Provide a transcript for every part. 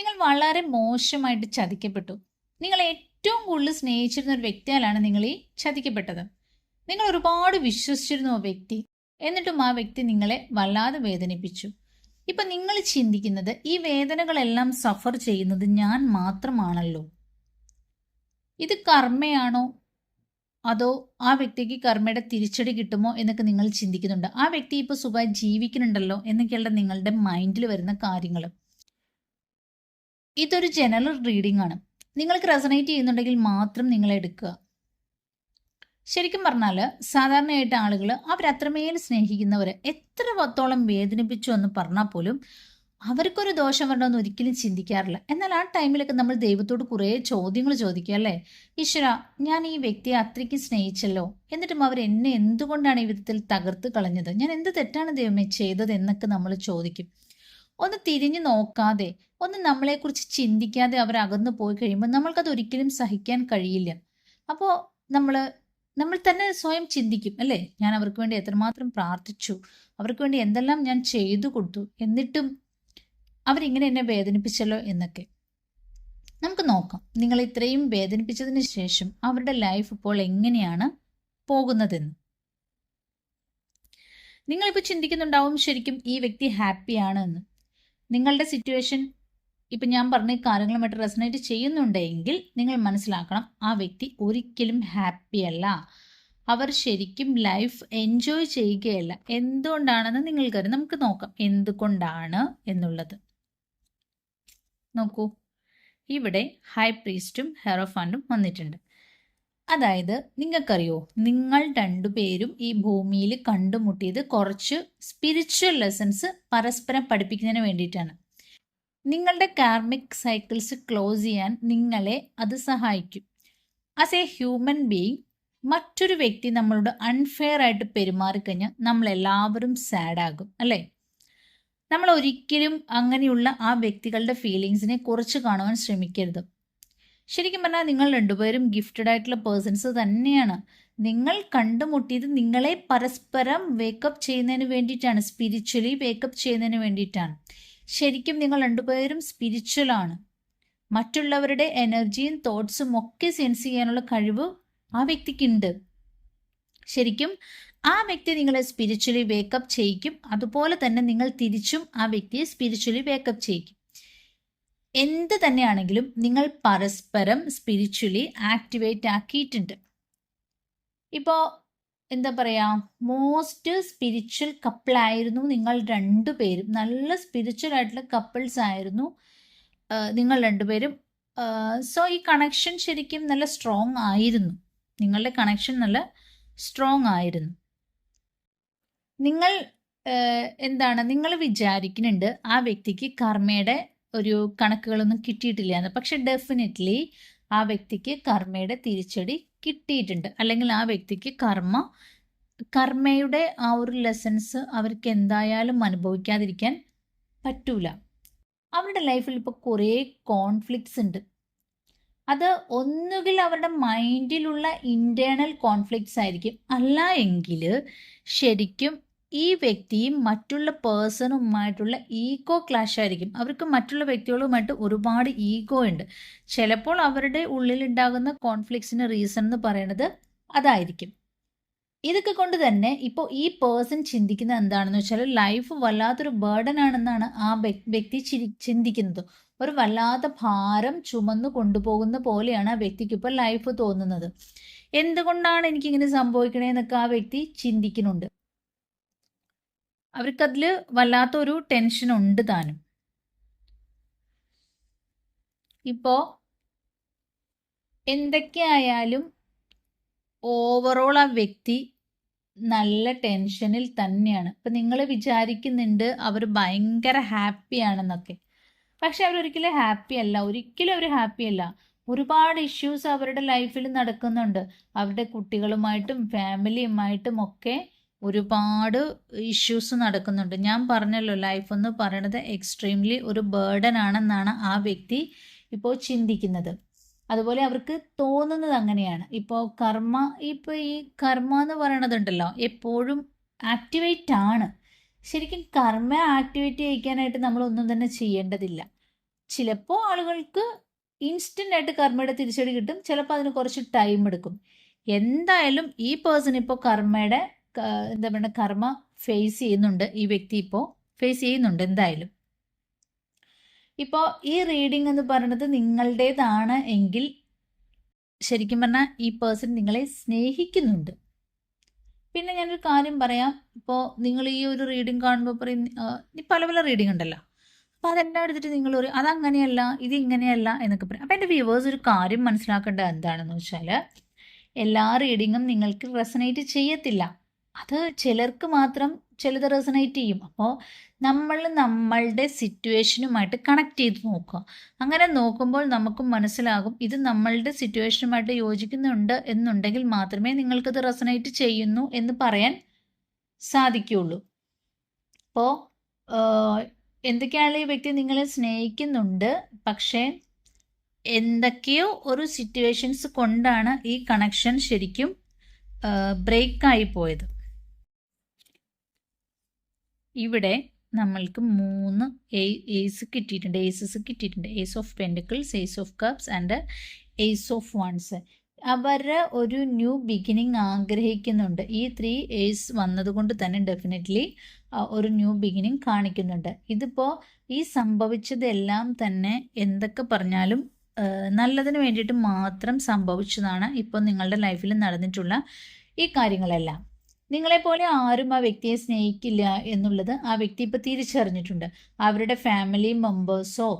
നിങ്ങൾ വളരെ മോശമായിട്ട് ചതിക്കപ്പെട്ടു. നിങ്ങൾ ഏറ്റവും കൂടുതൽ സ്നേഹിച്ചിരുന്ന ഒരു വ്യക്തിയാലാണ് നിങ്ങൾ ഈ ചതിക്കപ്പെട്ടത്. നിങ്ങൾ ഒരുപാട് വിശ്വസിച്ചിരുന്നു ആ വ്യക്തി. എന്നിട്ടും ആ വ്യക്തി നിങ്ങളെ വല്ലാതെ വേദനിപ്പിച്ചു. ഇപ്പൊ നിങ്ങൾ ചിന്തിക്കുന്നത് ഈ വേദനകളെല്ലാം സഫർ ചെയ്യുന്നത് ഞാൻ മാത്രമാണല്ലോ. ഇത് കർമ്മയാണോ? അതോ ആ വ്യക്തിക്ക് കർമ്മയുടെ തിരിച്ചടി കിട്ടുമോ എന്നൊക്കെ നിങ്ങൾ ചിന്തിക്കുന്നുണ്ട്. ആ വ്യക്തി ഇപ്പോൾ സുഖമായി ജീവിക്കുന്നുണ്ടല്ലോ എന്നൊക്കെയുള്ള നിങ്ങളുടെ മൈൻഡിൽ വരുന്ന കാര്യങ്ങൾ. ഇതൊരു ജനറൽ റീഡിംഗ് ആണ്. നിങ്ങൾക്ക് റെസണേറ്റ് ചെയ്യുന്നുണ്ടെങ്കിൽ മാത്രം നിങ്ങൾ എടുക്കുക. ശരിക്കും പറഞ്ഞാൽ സാധാരണയായിട്ട് ആളുകൾ അവരത്രമേൽ സ്നേഹിക്കുന്നവർ എത്ര പത്തോളം വേദനിപ്പിച്ചു എന്ന് പറഞ്ഞാൽ പോലും അവർക്കൊരു ദോഷം വരണമെന്ന് ഒരിക്കലും ചിന്തിക്കാറില്ല. എന്നാൽ ആ ടൈമിലൊക്കെ നമ്മൾ ദൈവത്തോട് കുറേ ചോദ്യങ്ങൾ ചോദിക്കുക അല്ലേ? ഈശ്വര ഞാൻ ഈ വ്യക്തിയെ അത്രയ്ക്ക് സ്നേഹിച്ചല്ലോ. എന്നിട്ടും അവർ എന്നെ എന്തുകൊണ്ടാണ് ഈ വിധത്തിൽ തകർത്ത് കളഞ്ഞത്? ഞാൻ എന്ത് തെറ്റാണ് ദൈവമേ ചെയ്തത് എന്നൊക്കെ നമ്മൾ ചോദിക്കും. ഒന്ന് തിരിഞ്ഞു നോക്കാതെ ഒന്ന് നമ്മളെക്കുറിച്ച് ചിന്തിക്കാതെ അവർ അകന്നു പോയി കഴിയുമ്പോൾ നമ്മൾക്കത് ഒരിക്കലും സഹിക്കാൻ കഴിയില്ല. അപ്പോൾ നമ്മൾ നമ്മൾ തന്നെ സ്വയം ചിന്തിക്കും അല്ലേ? ഞാൻ അവർക്ക് വേണ്ടി എത്രമാത്രം പ്രാർത്ഥിച്ചു അവർക്ക് വേണ്ടി എന്തെല്ലാം ഞാൻ ചെയ്തു കൊടുത്തു എന്നിട്ടും അവരിങ്ങനെ എന്നെ വേദനിപ്പിച്ചല്ലോ എന്നൊക്കെ. നമുക്ക് നോക്കാം നിങ്ങൾ ഇത്രയും വേദനിപ്പിച്ചതിന് ശേഷം അവരുടെ ലൈഫ് ഇപ്പോൾ എങ്ങനെയാണ് പോകുന്നതെന്ന്. നിങ്ങളിപ്പോൾ ചിന്തിക്കുന്നുണ്ടാവും ശരിക്കും ഈ വ്യക്തി ഹാപ്പിയാണ് എന്ന് നിങ്ങളുടെ സിറ്റുവേഷൻ ഇപ്പം ഞാൻ പറഞ്ഞ കാര്യങ്ങളുമായിട്ട് റെസനേറ്റ് ചെയ്യുന്നുണ്ടെങ്കിൽ നിങ്ങൾ മനസ്സിലാക്കണം ആ വ്യക്തി ഒരിക്കലും ഹാപ്പി അല്ല. അവർ ശരിക്കും ലൈഫ് എൻജോയ് ചെയ്യുകയല്ല. എന്തുകൊണ്ടാണെന്ന് നിങ്ങൾക്കറിയാം. നമുക്ക് നോക്കാം എന്തുകൊണ്ടാണ് എന്നുള്ളത്. നോക്കൂ ഇവിടെ ഹൈ പ്രീസ്റ്റും ഹെറോഫാൻഡും വന്നിട്ടുണ്ട്. അതായത് നിങ്ങൾക്കറിയോ നിങ്ങൾ രണ്ടുപേരും ഈ ഭൂമിയിൽ കണ്ടുമുട്ടിയത് കുറച്ച് സ്പിരിച്വൽ ലെസൺസ് പരസ്പരം പഠിപ്പിക്കുന്നതിന് വേണ്ടിയിട്ടാണ്. നിങ്ങളുടെ കാർമിക് സൈക്കിൾസ് ക്ലോസ് ചെയ്യാൻ നിങ്ങളെ അത് സഹായിക്കും. ആസ് എ ഹ്യൂമൻ ബീയിങ് മറ്റൊരു വ്യക്തി നമ്മളോട് അൺഫെയർ ആയിട്ട് പെരുമാറിക്കഴിഞ്ഞാൽ നമ്മളെല്ലാവരും സാഡാകും അല്ലേ? നമ്മൾ ഒരിക്കലും അങ്ങനെയുള്ള ആ വ്യക്തികളുടെ ഫീലിങ്സിനെ കുറച്ച് കാണുവാൻ ശ്രമിക്കരുത്. ശരിക്കും പറഞ്ഞാൽ നിങ്ങൾ രണ്ടുപേരും ഗിഫ്റ്റഡ് ആയിട്ടുള്ള പേഴ്സൺസ് തന്നെയാണ്. നിങ്ങൾ കണ്ടുമുട്ടിയത് നിങ്ങളെ പരസ്പരം വേക്കപ്പ് ചെയ്യുന്നതിന് വേണ്ടിയിട്ടാണ്. സ്പിരിച്വലി വേക്കപ്പ് ചെയ്യുന്നതിന് വേണ്ടിയിട്ടാണ്. ശരിക്കും നിങ്ങൾ രണ്ടുപേരും സ്പിരിച്വലാണ് മറ്റുള്ളവരുടെ എനർജിയും തോട്ട്സും ഒക്കെ സെൻസ് ചെയ്യാനുള്ള കഴിവ് ആ വ്യക്തിക്കുണ്ട്. ശരിക്കും ആ വ്യക്തി നിങ്ങളെ സ്പിരിച്വലി വേക്കപ്പ് ചെയ്യിക്കും. അതുപോലെ തന്നെ നിങ്ങൾ തിരിച്ചും ആ വ്യക്തിയെ സ്പിരിച്വലി വേക്കപ്പ് ചെയ്യിക്കും. എന്ത് തന്നെയാണെങ്കിലും നിങ്ങൾ പരസ്പരം സ്പിരിച്വലി ആക്ടിവേറ്റ് ആക്കിയിട്ടുണ്ട്. ഇപ്പോൾ എന്താ പറയുക മോസ്റ്റ് സ്പിരിച്വൽ കപ്പിളായിരുന്നു നിങ്ങൾ രണ്ടുപേരും നല്ല സ്പിരിച്വൽ ആയിട്ടുള്ള കപ്പിൾസ് ആയിരുന്നു നിങ്ങൾ രണ്ടുപേരും സോ ഈ കണക്ഷൻ ശരിക്കും നല്ല സ്ട്രോങ് ആയിരുന്നു. നിങ്ങളുടെ കണക്ഷൻ നല്ല സ്ട്രോങ് ആയിരുന്നു. നിങ്ങൾ എന്താണ് നിങ്ങൾ വിചാരിക്കുന്നുണ്ട് ആ വ്യക്തിക്ക് കർമ്മയുടെ ഒരു കണക്കുകളൊന്നും കിട്ടിയിട്ടില്ല എന്ന് പക്ഷെ ഡെഫിനറ്റ്ലി ആ വ്യക്തിക്ക് കർമ്മയുടെ തിരിച്ചടി കിട്ടിയിട്ടുണ്ട്. അല്ലെങ്കിൽ ആ വ്യക്തിക്ക് കർമ്മ കർമ്മയുടെ ആ ഒരു ലെസൻസ് അവർക്ക് എന്തായാലും അനുഭവിക്കാതിരിക്കാൻ പറ്റൂല. അവരുടെ ലൈഫിൽ ഇപ്പോൾ കുറേ കോൺഫ്ലിക്ട്സ് ഉണ്ട്. അത് ഒന്നുകിൽ അവരുടെ മൈൻഡിലുള്ള ഇന്റേർണൽ കോൺഫ്ലിക്ട്സ് ആയിരിക്കും. അല്ല എങ്കിൽ ശരിക്കും ഈ വ്യക്തിയും മറ്റുള്ള പേഴ്സണുമായിട്ടുള്ള ഈഗോ ക്ലാഷ് ആയിരിക്കും. അവർക്ക് മറ്റുള്ള വ്യക്തികളുമായിട്ട് ഒരുപാട് ഈഗോ ഉണ്ട്. ചിലപ്പോൾ അവരുടെ ഉള്ളിലുണ്ടാകുന്ന കോൺഫ്ലിക്ട്സിന് റീസൺ എന്ന് പറയുന്നത് അതായിരിക്കും. ഇതൊക്കെ കൊണ്ട് തന്നെ ഇപ്പോൾ ഈ പേഴ്സൺ ചിന്തിക്കുന്നത് എന്താണെന്ന് വെച്ചാൽ ലൈഫ് വല്ലാത്തൊരു ബേർഡൻ ആണെന്നാണ് ആ വ്യക്തി ചിന്തിക്കുന്നത്. ഒരു വല്ലാത്ത ഭാരം ചുമന്നു കൊണ്ടുപോകുന്ന പോലെയാണ് ആ വ്യക്തിക്ക് ഇപ്പോൾ ലൈഫ് തോന്നുന്നത്. എന്തുകൊണ്ടാണ് എനിക്കിങ്ങനെ സംഭവിക്കണേന്നൊക്കെ ആ വ്യക്തി ചിന്തിക്കുന്നുണ്ട്. അവർക്കതിൽ വല്ലാത്തൊരു ടെൻഷൻ ഉണ്ട് താനും. ഇപ്പോ എന്തൊക്കെയായാലും ഓവറോൾ ആ വ്യക്തി നല്ല ടെൻഷനിൽ തന്നെയാണ്. ഇപ്പം നിങ്ങൾ വിചാരിക്കുന്നുണ്ട് അവർ ഭയങ്കര ഹാപ്പിയാണെന്നൊക്കെ പക്ഷെ അവരൊരിക്കലും ഹാപ്പി അല്ല. ഒരിക്കലും അവർ ഹാപ്പി അല്ല. ഒരുപാട് ഇഷ്യൂസ് അവരുടെ ലൈഫിൽ നടക്കുന്നുണ്ട്. അവരുടെ കുട്ടികളുമായിട്ടും ഫാമിലിയുമായിട്ടും ഒക്കെ ഒരുപാട് ഇഷ്യൂസ് നടക്കുന്നുണ്ട്. ഞാൻ പറഞ്ഞല്ലോ ലൈഫ് എന്ന് പറയണത് എക്സ്ട്രീംലി ഒരു ബേർഡൻ ആണെന്നാണ് ആ വ്യക്തി ഇപ്പോൾ ചിന്തിക്കുന്നത്. അതുപോലെ അവർക്ക് തോന്നുന്നത് അങ്ങനെയാണ്. ഇപ്പോൾ കർമ്മ ഇപ്പോൾ ഈ കർമ്മ എന്ന് പറയണതുണ്ടല്ലോ എപ്പോഴും ആക്ടിവേറ്റ് ആണ്. ശരിക്കും കർമ്മ ആക്ടിവേറ്റ് ചെയ്യിക്കാനായിട്ട് നമ്മളൊന്നും തന്നെ ചെയ്യേണ്ടതില്ല. ചിലപ്പോൾ ആളുകൾക്ക് ഇൻസ്റ്റന്റ് ആയിട്ട് കർമ്മയുടെ തിരിച്ചടി കിട്ടും ചിലപ്പോൾ അതിന് കുറച്ച് ടൈം എടുക്കും. എന്തായാലും ഈ പേഴ്സൺ ഇപ്പോൾ കർമ്മയുടെ എന്താ പറയുക കർമ്മ ഫേസ് ചെയ്യുന്നുണ്ട് ഈ വ്യക്തി ഇപ്പോൾ ഫേസ് ചെയ്യുന്നുണ്ട് എന്തായാലും. ഇപ്പോൾ ഈ റീഡിംഗ് എന്ന് പറയുന്നത് നിങ്ങളുടേതാണ് എങ്കിൽ ശരിക്കും പറഞ്ഞാൽ ഈ പേഴ്സൺ നിങ്ങളെ സ്നേഹിക്കുന്നുണ്ട്. പിന്നെ ഞാനൊരു കാര്യം പറയാം. ഇപ്പോൾ നിങ്ങൾ ഈ ഒരു റീഡിംഗ് കാണുമ്പോൾ പറയും പല പല റീഡിംഗ് ഉണ്ടല്ലോ. അപ്പോൾ അതെല്ലാം എടുത്തിട്ട് നിങ്ങൾ ഒരു അതങ്ങനെയല്ല ഇത് ഇങ്ങനെയല്ല എന്നൊക്കെ പറയും. അപ്പോൾ എന്റെ വ്യൂവേഴ്സ് ഒരു കാര്യം മനസ്സിലാക്കേണ്ടത് എന്താണെന്ന് വെച്ചാൽ എല്ലാ റീഡിങ്ങും നിങ്ങൾക്ക് റെസനേറ്റ് ചെയ്യത്തില്ല. അത് ചിലർക്ക് മാത്രം ചിലത് റെസനേറ്റ് ചെയ്യും. അപ്പോൾ നമ്മൾ നമ്മളുടെ സിറ്റുവേഷനുമായിട്ട് കണക്ട് ചെയ്ത് നോക്കുക. അങ്ങനെ നോക്കുമ്പോൾ നമുക്ക് മനസ്സിലാകും ഇത് നമ്മളുടെ സിറ്റുവേഷനുമായിട്ട് യോജിക്കുന്നുണ്ട് എന്നുണ്ടെങ്കിൽ മാത്രമേ നിങ്ങൾക്കത് റെസനേറ്റ് ചെയ്യുന്നു എന്ന് പറയാൻ സാധിക്കുകയുള്ളൂ. അപ്പോൾ എന്തൊക്കെയാണ് ഈ വ്യക്തി നിങ്ങളെ സ്നേഹിക്കുന്നുണ്ട്? പക്ഷേ എന്തൊക്കെയോ ഒരു സിറ്റുവേഷൻസ് കൊണ്ടാണ് ഈ കണക്ഷൻ ശരിക്കും ബ്രേക്കായി പോയത്. ഇവിടെ നമ്മൾക്ക് മൂന്ന് എയ്സ് കിട്ടിയിട്ടുണ്ട്. ഏസസ് കിട്ടിയിട്ടുണ്ട്. Ace of pentacles ace of cups and ace of wands അവർ ഒരു ന്യൂ ബിഗിനിങ് ആഗ്രഹിക്കുന്നുണ്ട്. ഈ ത്രീ ഏസ് വന്നതുകൊണ്ട് തന്നെ ഡെഫിനറ്റ്ലി ഒരു ന്യൂ ബിഗിനിങ് കാണിക്കുന്നുണ്ട്. ഇതിപ്പോൾ ഈ സംഭവിച്ചതെല്ലാം തന്നെ എന്തൊക്കെ പറഞ്ഞാലും നല്ലതിന് വേണ്ടിയിട്ട് മാത്രം സംഭവിച്ചതാണ് ഇപ്പോൾ നിങ്ങളുടെ ലൈഫിൽ നടന്നിട്ടുള്ള ഈ കാര്യങ്ങളെല്ലാം. നിങ്ങളെപ്പോലെ ആരും ആ വ്യക്തിയെ സ്നേഹിക്കില്ല എന്നുള്ളത് ആ വ്യക്തി ഇപ്പോൾ തിരിച്ചറിഞ്ഞിട്ടുണ്ട്. അവരുടെ ഫാമിലി മെമ്പേഴ്സോ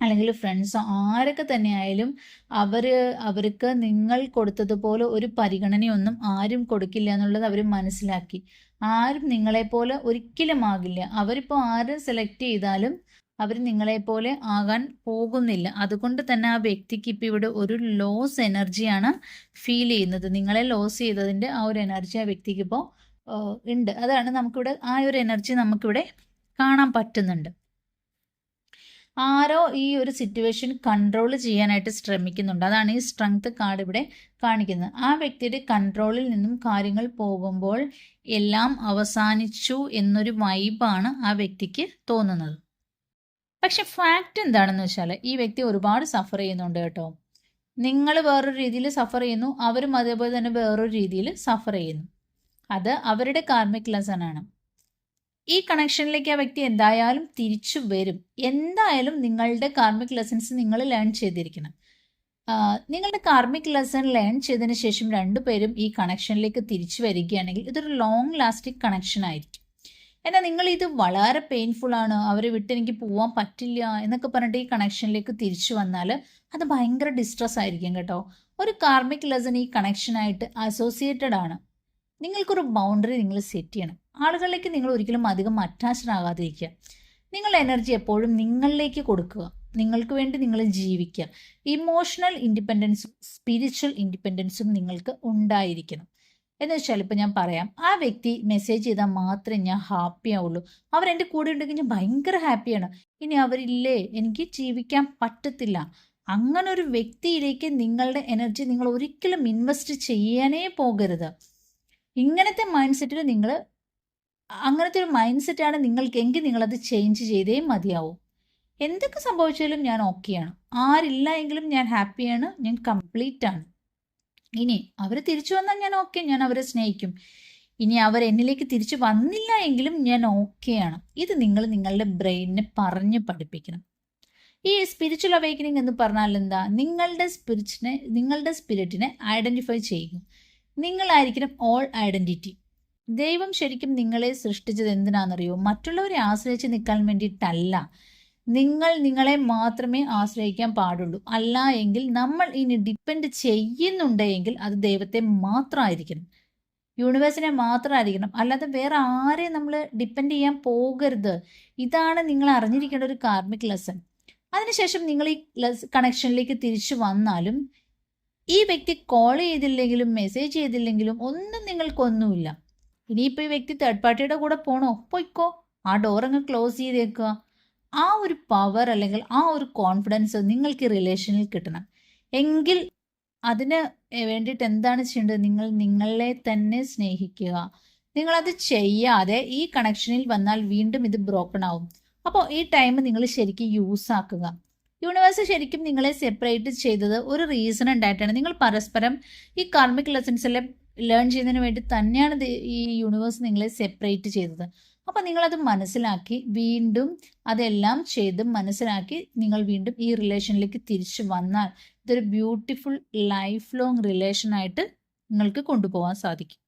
അല്ലെങ്കിൽ ഫ്രണ്ട്സോ ആരൊക്കെ തന്നെയായാലും അവർ അവർക്ക് നിങ്ങൾ കൊടുത്തതുപോലെ ഒരു പരിഗണനയൊന്നും ആരും കൊടുക്കില്ല എന്നുള്ളത് അവർ മനസ്സിലാക്കി. ആരും നിങ്ങളെപ്പോലെ ഒരിക്കലും ആകില്ല അവരിപ്പോൾ ആരും സെലക്ട് ചെയ്താലും അവർ നിങ്ങളെപ്പോലെ ആകാൻ പോകുന്നില്ല. അതുകൊണ്ട് തന്നെ ആ വ്യക്തിക്ക് ഇപ്പോൾ ഇവിടെ ഒരു ലോസ് എനർജിയാണ് ഫീൽ ചെയ്യുന്നത്. നിങ്ങളെ ലോസ് ചെയ്തതിന്റെ ആ ഒരു എനർജി ആ വ്യക്തിക്ക് ഇപ്പോൾ ഉണ്ട്. അതാണ് നമുക്കിവിടെ ആ ഒരു എനർജി നമുക്കിവിടെ കാണാൻ പറ്റുന്നുണ്ട്. ആരോ ഈ ഒരു സിറ്റുവേഷൻ കൺട്രോൾ ചെയ്യാനായിട്ട് ശ്രമിക്കുന്നുണ്ട്. അതാണ് ഈ സ്ട്രെങ്ത് കാർഡ് ഇവിടെ കാണിക്കുന്നത്. ആ വ്യക്തിയുടെ കൺട്രോളിൽ നിന്നും കാര്യങ്ങൾ പോകുമ്പോൾ എല്ലാം അവസാനിച്ചു എന്നൊരു വൈബാണ് ആ വ്യക്തിക്ക് തോന്നുന്നത്. പക്ഷെ ഫാക്റ്റ് എന്താണെന്ന് വെച്ചാൽ ഈ വ്യക്തി ഒരുപാട് സഫർ ചെയ്യുന്നുണ്ട് കേട്ടോ. നിങ്ങൾ വേറൊരു രീതിയിൽ സഫർ ചെയ്യുന്നു അവരും അതേപോലെ തന്നെ വേറൊരു രീതിയിൽ സഫർ ചെയ്യുന്നു. അത് അവരുടെ കാർമിക് ലെസൺ ആണ്. ഈ കണക്ഷനിലേക്ക് ആ വ്യക്തി എന്തായാലും തിരിച്ചു വരും. എന്തായാലും നിങ്ങളുടെ കാർമിക് ലെസൺസ് നിങ്ങൾ ലേൺ ചെയ്തിരിക്കണം. നിങ്ങളുടെ കാർമിക് ലെസൺ ലേൺ ചെയ്തതിന് ശേഷം രണ്ടുപേരും ഈ കണക്ഷനിലേക്ക് തിരിച്ചു വരികയാണെങ്കിൽ ഇതൊരു ലോങ് ലാസ്റ്റിംഗ് കണക്ഷൻ ആയിരിക്കും. എന്നാൽ നിങ്ങൾ ഇത് വളരെ പെയിൻഫുൾ ആണ്. അവരെ വിട്ട് എനിക്ക് പോകാൻ പറ്റില്ല എന്നൊക്കെ പറഞ്ഞിട്ട് ഈ കണക്ഷനിലേക്ക് തിരിച്ചു വന്നാൽ അത് ഭയങ്കര ഡിസ്ട്രസ് ആയിരിക്കും കേട്ടോ. ഒരു കാർമിക് ലെസൺ ഈ കണക്ഷനായിട്ട് അസോസിയേറ്റഡ് ആണ്. നിങ്ങൾക്കൊരു ബൗണ്ടറി നിങ്ങൾ സെറ്റ് ചെയ്യണം. ആളുകളിലേക്ക് നിങ്ങൾ ഒരിക്കലും അധികം അറ്റാച്ച്ഡ് ആകാതിരിക്കുക. നിങ്ങളുടെ എനർജി എപ്പോഴും നിങ്ങളിലേക്ക് കൊടുക്കുക. നിങ്ങൾക്ക് വേണ്ടി നിങ്ങൾ ജീവിക്കുക. ഇമോഷണൽ ഇൻഡിപെൻഡൻസും സ്പിരിച്വൽ ഇൻഡിപെൻഡൻസും നിങ്ങൾക്ക് ഉണ്ടായിരിക്കണം. എന്ന് വെച്ചാൽ ഇപ്പം ഞാൻ പറയാം ആ വ്യക്തി മെസ്സേജ് ചെയ്താൽ മാത്രമേ ഞാൻ ഹാപ്പി ആവുള്ളൂ. അവരെന്റെ കൂടെ ഉണ്ടെങ്കിൽ ഞാൻ ഭയങ്കര ഹാപ്പിയാണ് ഇനി അവരില്ലേ? എനിക്ക് ജീവിക്കാൻ പറ്റത്തില്ല. അങ്ങനെ ഒരു വ്യക്തിയിലേക്ക് നിങ്ങളുടെ എനർജി നിങ്ങൾ ഒരിക്കലും ഇൻവെസ്റ്റ് ചെയ്യാനേ പോകരുത്. ഇങ്ങനത്തെ മൈൻഡ് സെറ്റിൽ നിങ്ങൾ അങ്ങനത്തെ ഒരു മൈൻഡ് സെറ്റാണ് നിങ്ങൾക്ക് എങ്കിൽ നിങ്ങളത് ചേഞ്ച് ചെയ്തേ മതിയാവും. എന്തൊക്കെ സംഭവിച്ചാലും ഞാൻ ഓക്കെയാണ് ആരില്ല എങ്കിലും ഞാൻ ഹാപ്പിയാണ് ഞാൻ കംപ്ലീറ്റ് ആണ്. ഇനി അവർ തിരിച്ചു വന്നാൽ ഞാൻ ഓക്കെ ഞാൻ അവരെ സ്നേഹിക്കും. ഇനി അവർ എന്നിലേക്ക് തിരിച്ചു വന്നില്ല എങ്കിലും ഞാൻ ഓക്കെയാണ് ഇത് നിങ്ങൾ നിങ്ങളുടെ ബ്രെയിനിനെ പറഞ്ഞ് പഠിപ്പിക്കണം. ഈ സ്പിരിച്വൽ അവേക്കനിങ് എന്ന് പറഞ്ഞാൽ എന്താ? നിങ്ങളുടെ സ്പിരിറ്റിനെ നിങ്ങളുടെ സ്പിരിറ്റിനെ ഐഡന്റിഫൈ ചെയ്യുക. നിങ്ങളായിരിക്കണം ഓൾ ഐഡന്റിറ്റി ദൈവം ശരിക്കും നിങ്ങളെ സൃഷ്ടിച്ചത് എന്തിനാണെന്നറിയോ? മറ്റുള്ളവരെ ആശ്രയിച്ച് നിൽക്കാൻ വേണ്ടിയിട്ടല്ല. നിങ്ങൾ നിങ്ങളെ മാത്രമേ ആശ്രയിക്കാൻ പാടുള്ളൂ. അല്ല എങ്കിൽ നമ്മൾ ഇനി ഡിപ്പെൻഡ് ചെയ്യുന്നുണ്ടെങ്കിൽ അത് ദൈവത്തെ മാത്രമായിരിക്കണം. യൂണിവേഴ്സിനെ മാത്രമായിരിക്കണം. അല്ലാതെ വേറെ ആരെയും നമ്മൾ ഡിപ്പെൻഡ് ചെയ്യാൻ പോകരുത്. ഇതാണ് നിങ്ങൾ അറിഞ്ഞിരിക്കേണ്ട ഒരു കാർമിക് ലെസൺ അതിനുശേഷം നിങ്ങൾ ഈ കണക്ഷനിലേക്ക് തിരിച്ചു വന്നാലും ഈ വ്യക്തി കോൾ ചെയ്തില്ലെങ്കിലും മെസ്സേജ് ചെയ്തില്ലെങ്കിലും ഒന്നും നിങ്ങൾക്കൊന്നുമില്ല. ഇനിയിപ്പോൾ ഈ വ്യക്തി തേർഡ് പാർട്ടിയുടെ കൂടെ പോണോ? പൊയ്ക്കോ. ആ ഡോർ അങ്ങ് ക്ലോസ് ചെയ്തേക്കുക. ആ ഒരു പവർ അല്ലെങ്കിൽ ആ ഒരു കോൺഫിഡൻസ് നിങ്ങൾക്ക് ഈ റിലേഷനിൽ കിട്ടണം. എങ്കിൽ അതിന് വേണ്ടിയിട്ട് എന്താണ് ചെയ്യേണ്ടത്? നിങ്ങൾ നിങ്ങളെ തന്നെ സ്നേഹിക്കുക. നിങ്ങളത് ചെയ്യാതെ ഈ കണക്ഷനിൽ വന്നാൽ വീണ്ടും ഇത് ബ്രോക്കൺ ആവും. അപ്പോൾ ഈ ടൈം നിങ്ങൾ ശരിക്കും യൂസ് ആക്കുക. യൂണിവേഴ്സ് ശരിക്കും നിങ്ങളെ സെപ്പറേറ്റ് ചെയ്തത് ഒരു റീസൺ ഉണ്ടായിട്ടാണ്. നിങ്ങൾ പരസ്പരം ഈ കാർമിക് ലെസൺസെല്ലാം ലേൺ ചെയ്യുന്നതിന് വേണ്ടി തന്നെയാണ് ഈ യൂണിവേഴ്സ് നിങ്ങളെ സെപ്പറേറ്റ് ചെയ്തത്. അപ്പം നിങ്ങളത് മനസ്സിലാക്കി വീണ്ടും അതെല്ലാം ചെയ്ത് മനസ്സിലാക്കി നിങ്ങൾ വീണ്ടും ഈ റിലേഷനിലേക്ക് തിരിച്ചു വന്നാൽ ഇതൊരു ബ്യൂട്ടിഫുൾ ലൈഫ് ലോങ് റിലേഷനായിട്ട് നിങ്ങൾക്ക് കൊണ്ടുപോകാൻ സാധിക്കും.